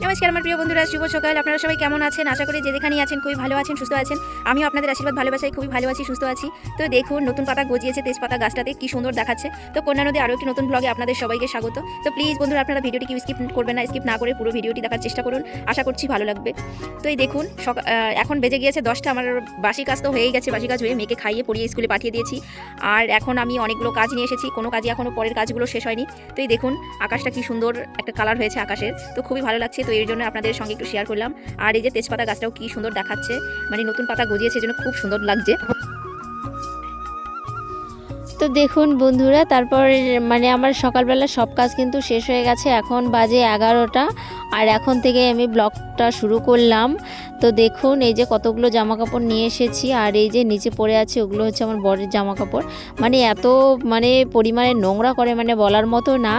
因为 নমস্কার, আমার প্রিয় বন্ধুরা, শুভ সকাল। আপনারা সবাই কেমন আছেন? আশা করি যে যেখানেই আছেন, খুবই ভালো আছেন, সুস্থ আছেন। আমিও আপনাদের আশীর্বাদ, ভালোবাসায় খুবই ভালো আছি, সুস্থ আছি। তো দেখুন, নতুন পাতা গজিয়েছে তেজপাতা গাছটাতে, কি সুন্দর দেখাচ্ছে। তো কন্যা নদী আরও একটি নতুন ব্লগে আপনাদের সবাইকে স্বাগত। তো প্লিজ বন্ধুরা, আপনারা ভিডিওটি কি স্কিপ করবেন না স্কিপ না করে পুরো ভিডিওটি দেখার চেষ্টা করুন। আশা করছি ভালো লাগবে। তো এই দেখুন এখন বেজে গিয়েছে দশটা, আমার বাসি কাজ তো হয়েই গেছে, বাসি কাজ হয়ে মেয়েকে খাইয়ে পড়িয়ে স্কুলে পাঠিয়ে দিয়েছি। আর এখন আমি অনেকগুলো কাজ নিয়ে এসেছি, কোনো কাজই এখনও পরের কাজগুলো শেষ হয়নি। তো এই দেখুন, আকাশটা কি সুন্দর একটা কালার হয়েছে আকাশের। তো খুবই ভালো লাগছে, তো এর জন্য আপনাদের সঙ্গে একটু শেয়ার করলাম। আর এই যে তেজপাতা গাছটাও কি সুন্দর দেখাচ্ছে। মানে নতুন পাতা গজিয়েছে জন্য খুব সুন্দর লাগছে। তো দেখুন বন্ধুরা, তারপর মানে আমার সকালবেলা সব কাজ কিন্তু শেষ হয়ে গেছে। এখন বাজে এগারোটা। আর এখন থেকে আমি ব্লগটা শুরু করলাম। তো দেখুন, এই যে কতগুলো জামা কাপড় নিয়ে এসেছি আর এই যে নিচে পড়ে আছে ওগুলো হচ্ছে আমার বরের জামা কাপড় মানে এত মানে পরিমাণে নোংরা করে মানে বলার মতো না।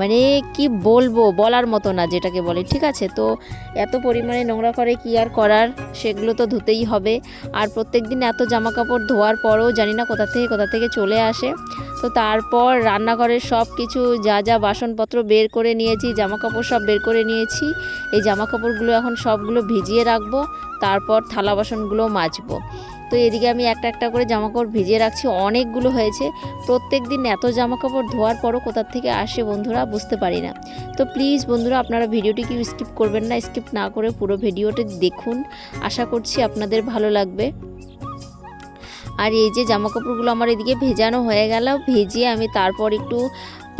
মানে কি বলব, বলার মতো না যেটাকে বলে, ঠিক আছে? তো এত পরিমাণে নোংরা করে কি আর করার? সেগুলো তো ধুতেই হবে। আর প্রত্যেক দিন এত জামা কাপড় ধোয়ার পরও জানি না কোথা থেকে কোথা থেকে চলে আসে। তো তারপর রান্নাঘরের সব কিছু যা যা বাসনপত্র বের করে নিয়েছি জামা কাপড় সব বের করে নিয়েছি। এই জামা কাপড়গুলো এখন সবগুলো ভিজিয়ে রাখব, তারপর থালা বাসনগুলো মাজবো। তো এদিকে আমি একটা একটা করে জামা কাপড় ভিজিয়ে রাখছি, অনেকগুলো হয়েছে। প্রত্যেক দিন এত জামা কাপড় ধোয়ার পরও কোথা থেকে আসে বন্ধুরা বুঝতে পারি না। তো প্লিজ বন্ধুরা আপনারা ভিডিওটি কি স্কিপ করবেন না স্কিপ না করে পুরো ভিডিওটি দেখুন। আশা করছি আপনাদের ভালো লাগবে। আর এই যে জামা কাপড়গুলো আমার এদিকে ভেজানো হয়ে গেল, ভেজিয়ে আমি তারপর একটু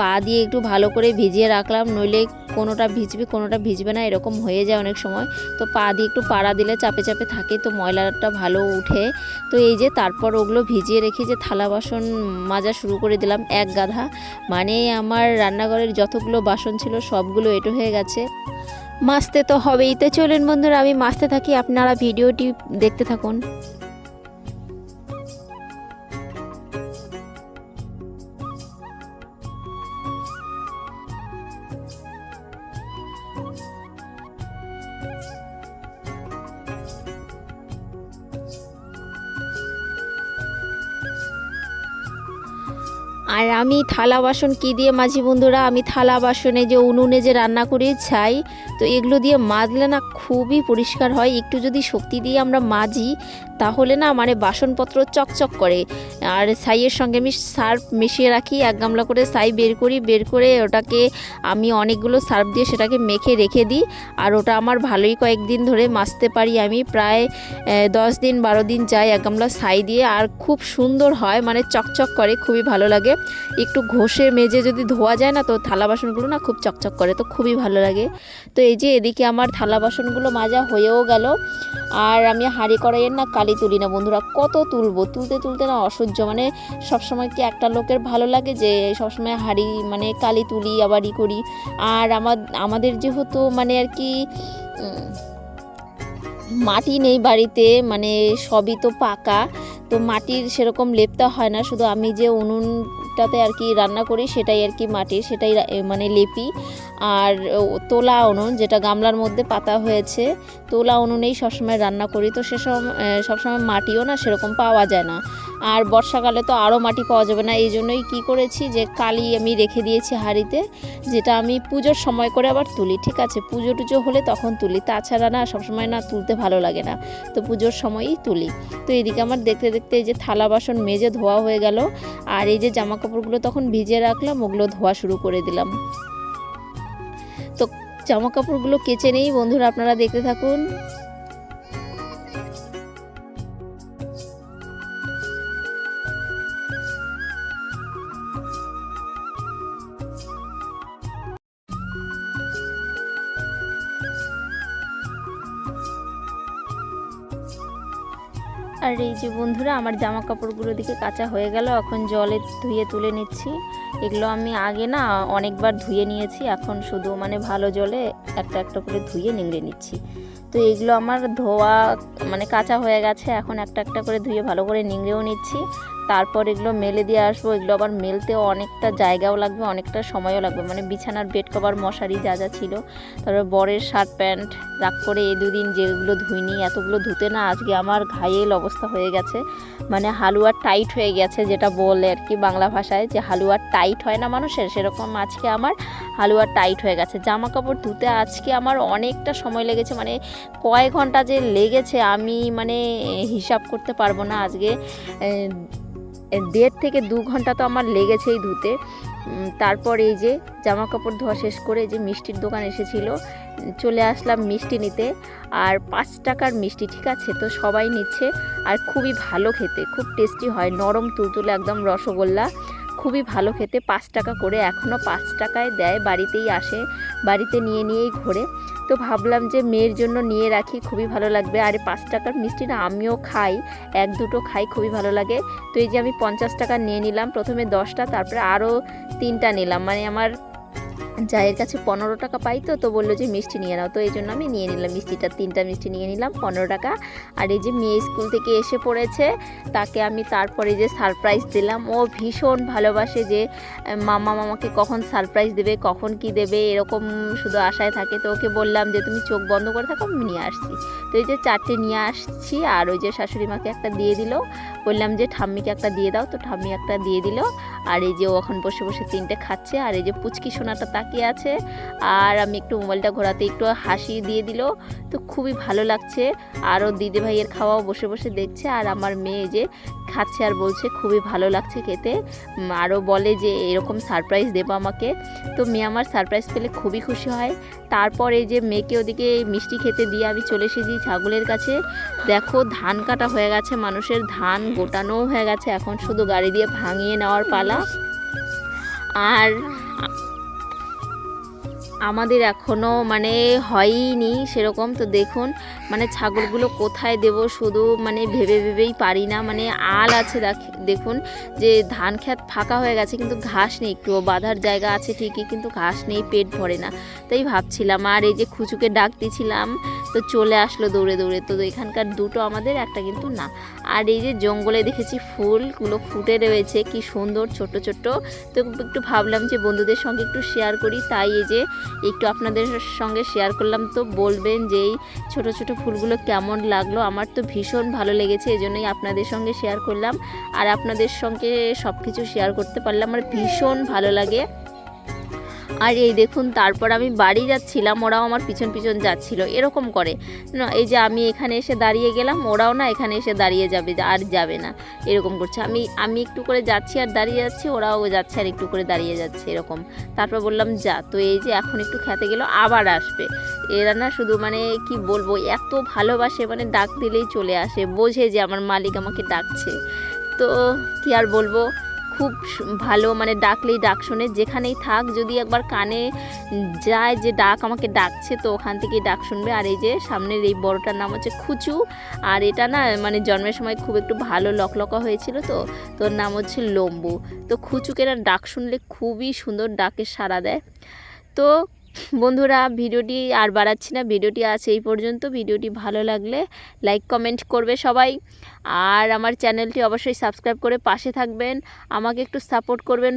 পা দিয়ে একটু ভালো করে ভিজিয়ে রাখলাম, নইলে কোনোটা ভিজবে কোনোটা ভিজবে না, এরকম হয়ে যায় অনেক সময়। তো পা দিয়ে একটু পাড়া দিলে চাপে চাপে থাকে, তো ময়লাটা ভালো উঠে তো এই যে তারপর ওগুলো ভিজিয়ে রেখে যে থালা বাসন মাজা শুরু করে দিলাম এক গাধা মানে আমার রান্নাঘরের যতগুলো বাসন ছিল সবগুলো এটো হয়ে গেছে। মাছতে তো হবেই। তো চলুন বন্ধুরা, আমি মাছতে থাকি। আপনারা ভিডিওটি দেখতে থাকুন। আর আমি থালা বাসন কী দিয়ে মাঝি বন্ধুরা? আমি থালা বাসনে যে উনুনে যে রান্না করি, ছাই তো এগুলো দিয়ে মাজলে না খুবই পরিষ্কার হয়। একটু যদি শক্তি দিয়ে আমরা মাজি, তাহলে না মানে বাসনপত্র চকচক করে। আর ছাইয়ের সঙ্গে আমি সার্ফ মিশিয়ে রাখি, এক গামলা করে ছাই বের করি, বের করে ওটাকে আমি অনেকগুলো সার্ফ দিয়ে সেটাকে মেখে রেখে দিই। আর ওটা আমার ভালোই কয়েকদিন ধরে মাজতে পারি আমি। প্রায় দশ দিন, বারো দিন যাই এক গামলা ছাই দিয়ে। আর খুব সুন্দর হয় মানে চকচক করে, খুবই ভালো লাগে। একটু ঘষে, মেজে যদি ধোয়া যায় না, তো থালা বাসনগুলো না খুব চকচক করে, তো খুবই ভালো লাগে। তো এই যে এদিকে আমার থালা বাসনগুলো মাজা হয়েও গেল। আর আমি হাঁড়ি কড়াইয়ের না কালি তুলি না বন্ধুরা, কত তুলবো? তুলতে তুলতে না অসহ্য। মানে সবসময় কি একটা লোকের ভালো লাগে যে সবসময় হাঁড়ি মানে কালি তুলি, আবার ই করি। আর আমার, আমাদের যেহেতু মানে আর কি মাটি নেই বাড়িতে মানে সবই তো পাকা। তো মাটির সেরকম লেপটা হয় না। শুধু আমি যে উনুনটাতে আর কি রান্না করি, সেটাই আর কি মাটির, সেটাই মানে লেপি। আর তোলা উনুন, যেটা গামলার মধ্যে পাতা হয়েছে, তোলা উনুনেই সবসময় রান্না করি। তো সেসব সবসময় মাটিও না, সেরকম পাওয়া যায় না। আর বর্ষাকালে তো আরও মাটি পাওয়া যাবে না, এই জন্যই কী করেছি যে কালি আমি রেখে দিয়েছি হাঁড়িতে, যেটা আমি পুজোর সময় করে আবার তুলি, ঠিক আছে? পুজো টুজো হলে তখন তুলি, তাছাড়া না সবসময় না তুলতে ভালো লাগে না, তো পুজোর সময়ই তুলি। তো এদিকে আমার দেখতে দেখতে এই যে থালা বাসন মেজে ধোয়া হয়ে গেল, আর এই যে জামা কাপড়গুলো তখন ভিজিয়ে রাখলাম, ওগুলো ধোয়া শুরু করে দিলাম। তো জামা কাপড়গুলো কেচে নেই বন্ধুরা, আপনারা দেখতে থাকুন। আর এই যে বন্ধুরা, আমার জামা কাপড়গুলো দিকে কাঁচা হয়ে গেল। এখন জলে ধুয়ে তুলে নিচ্ছি। এগুলো আমি আগে না অনেকবার ধুয়ে নিয়েছি, এখন শুধু মানে ভালো জলে একটা একটা করে ধুয়ে নিংড়ে নিচ্ছি। তো এগুলো আমার ধোয়া মানে কাঁচা হয়ে গেছে, এখন একটা একটা করে ধুয়ে ভালো করে নিংড়েও নিচ্ছি। তারপর এগুলো মেলে দিয়ে আসব, এগুলো আবার মেলতেও অনেকটা জায়গাও লাগবে, অনেকটা সময়ও লাগবে। মানে বিছানার বেড কভার মশারি যা যা ছিল। তারপর বরের শার্ট প্যান্ট রাগ করে এই দুদিন যেগুলো ধুইনি, এতগুলো ধুতে না আজকে আমার ঘায়েল অবস্থা হয়ে গেছে। মানে হালুয়া টাইট হয়ে গেছে যেটা বলে আর কি বাংলা ভাষায়, যে হালুয়া টাইট হয় না মানুষের? সেরকম আজকে আমার হালুয়া টাইট হয়ে গেছে। জামা কাপড় ধুতে আজকে আমার অনেকটা সময় লেগেছে। মানে কয় ঘণ্টা যে লেগেছে, আমি মানে হিসাব করতে পারব না আজকে। দেড় থেকে দু ঘণ্টা তো আমার লেগেছেই ধুতে। তারপর এই যে জামা কাপড় ধোয়া শেষ করে যে মিষ্টির দোকান এসেছিল, চলে আসলাম মিষ্টি নিতে। আর পাঁচ টাকার মিষ্টি, ঠিক আছে? তো সবাই নিচ্ছে আর খুবই ভালো খেতে, খুব টেস্টি হয়। নরম তুলতুলে একদম রসগোল্লা, খুবই ভালো খেতে। পাঁচ টাকা করে এখনও পাঁচ টাকায় দেয়, বাড়িতেই আসে, বাড়িতে নিয়ে নিয়েই ঘোরে। তো ভাবলাম যে মেয়ের জন্য নিয়ে রাখি, খুবই ভালো লাগবে। আর পাঁচ টাকার মিষ্টি না, আমিও খাই, এক দুটো খাই, খুবই ভালো লাগে। তো এই যে আমি পঞ্চাশ টাকা নিয়ে নিলাম, প্রথমে দশটা, তারপরে আরও তিনটা নিলাম। মানে আমার জায়ের কাছে পনেরো টাকা পাই তো তো বলল যে মিষ্টি নিয়ে নাও। তো এই জন্য আমি নিয়ে নিলাম মিষ্টিটা, তিনটা মিষ্টি নিয়ে নিলাম পনেরো টাকা। আর এই যে মেয়ে স্কুল থেকে এসে পড়েছে, তাকে আমি তারপরে যে সারপ্রাইজ দিলাম, ও ভীষণ ভালোবাসে যে মামা মামাকে কখন সারপ্রাইজ দেবে, কখন কি দেবে, এরকম শুধু আশায় থাকে। তো ওকে বললাম যে, তুমি চোখ বন্ধ করে থাকো, আমি নিয়ে আসছি। তো এই যে চারটে নিয়ে আসছি, আর ওই যে শাশুড়ি মাকে একটা দিয়ে দিল। বললাম যে, ঠাম্মিকে একটা দিয়ে দাও। তো ঠাম্মি একটা দিয়ে দিল। আর এই যে ও এখন বসে বসে তিনটে খাচ্ছে। আর এই যে পুচকি সোনাটা তাকিয়ে আছে। আর আমি একটু মোবাইলটা ঘোরাতে একটু হাসি দিয়ে দিল। তো খুবই ভালো লাগছে। আর ও দিদি ভাইয়ের খাওয়াও বসে বসে দেখছে। আর আমার মেয়ে যে খাচ্ছে আর বলছে, খুবই ভালো লাগছে খেতে। আরও বলে যে, এরকম সারপ্রাইজ দেবো আমাকে। তো মেয়ে আমার সারপ্রাইজ পেলে খুবই খুশি হয়। তারপর এই যে মেয়েকে ওদিকে মিষ্টি খেতে দিয়ে আমি চলে এসেছি ছাগলের কাছে। দেখো, ধান কাটা হয়ে গেছে মানুষের। ধান গোটানোও হয়ে গেছে। এখন শুধু গাড়ি দিয়ে ভাঙিয়ে নেওয়ার পালা। আর আমাদের এখনও মানে হয়ইনি সেরকম। তো দেখুন মানে ছাগলগুলো কোথায় দেব শুধু মানে ভেবে ভেবেই পারি না। মানে আল আছে দেখ- দেখুন যে ধান ক্ষেত ফাঁকা হয়ে গেছে কিন্তু ঘাস নেই। একটু বাঁধার জায়গা আছে ঠিকই কিন্তু ঘাস নেই, পেট ভরে না। তাই ভাবছিলাম, আর এই যে খুচুকে ডাক দিছিলাম তো চলে আসলো দৌড়ে দৌড়ে। তো এখানকার দুটো আমাদের, একটা কিন্তু না। আর এই যে জঙ্গলে দেখেছি ফুলগুলো ফুটে রয়েছে, কি সুন্দর ছোট ছোট। তো একটু ভাবলাম যে বন্ধুদের সঙ্গে একটু শেয়ার করি। তাই এই যে একটু আপনাদের সঙ্গে শেয়ার করলাম। তো বলবেন যে এই ছোটো ছোটো ফুলগুলো কেমন লাগল? আমার তো ভীষণ ভালো লেগেছে এই জন্যই আপনাদের সঙ্গে শেয়ার করলাম। আর আপনাদের সঙ্গে সব কিছু শেয়ার করতে পারলাম আমার ভীষণ ভালো লাগে। আর এই দেখুন, তারপর আমি বাড়ি যাচ্ছিলাম, ওরাও আমার পিছন পিছন যাচ্ছিল, এরকম করে। না, এই যে আমি এখানে এসে দাঁড়িয়ে গেলাম, ওরাও না এখানে এসে দাঁড়িয়ে যাবে, আর যাবে না, এরকম করছে। আমি আমি একটু করে যাচ্ছি আর দাঁড়িয়ে যাচ্ছি, ওরাও যাচ্ছে আর একটু করে দাঁড়িয়ে যাচ্ছে, এরকম। তারপর বললাম, যা, তো এই যে এখন একটু খেতে গেল, আবার আসবে। এরা না শুধু মানে কি বলব, এত ভালোবাসে মানে ডাক দিলেই চলে আসে, বোঝে যে আমার মালিক আমাকে ডাকছে। তো কি আর বলব খুব ভালো মানে ডাকলেই ডাক শোনে। যেখানেই থাক, যদি একবার কানে যায় যে ডাক আমাকে ডাকছে, তো ওখান থেকেই ডাক শুনবে। আর এই যে সামনের এই বড়টার নাম হচ্ছে খুচু। আর এটা না মানে জন্মের সময় খুব একটু ভালো লকলকা হয়েছিল তো। তোর নাম হচ্ছে লম্বু। তো খুচুকে ডাক শুনলে খুবই সুন্দর ডাকে সাড়া দেয়। তো বন্ধুরা, ভিডিওটি আর বাড়াচ্ছি না, ভিডিওটি আছে এই পর্যন্ত। ভিডিওটি ভালো লাগলে লাইক, কমেন্ট করবে সবাই। আর আমার চ্যানেলটি অবশ্যই সাবস্ক্রাইব করে পাশে থাকবেন। আমাকে একটু সাপোর্ট করবেন।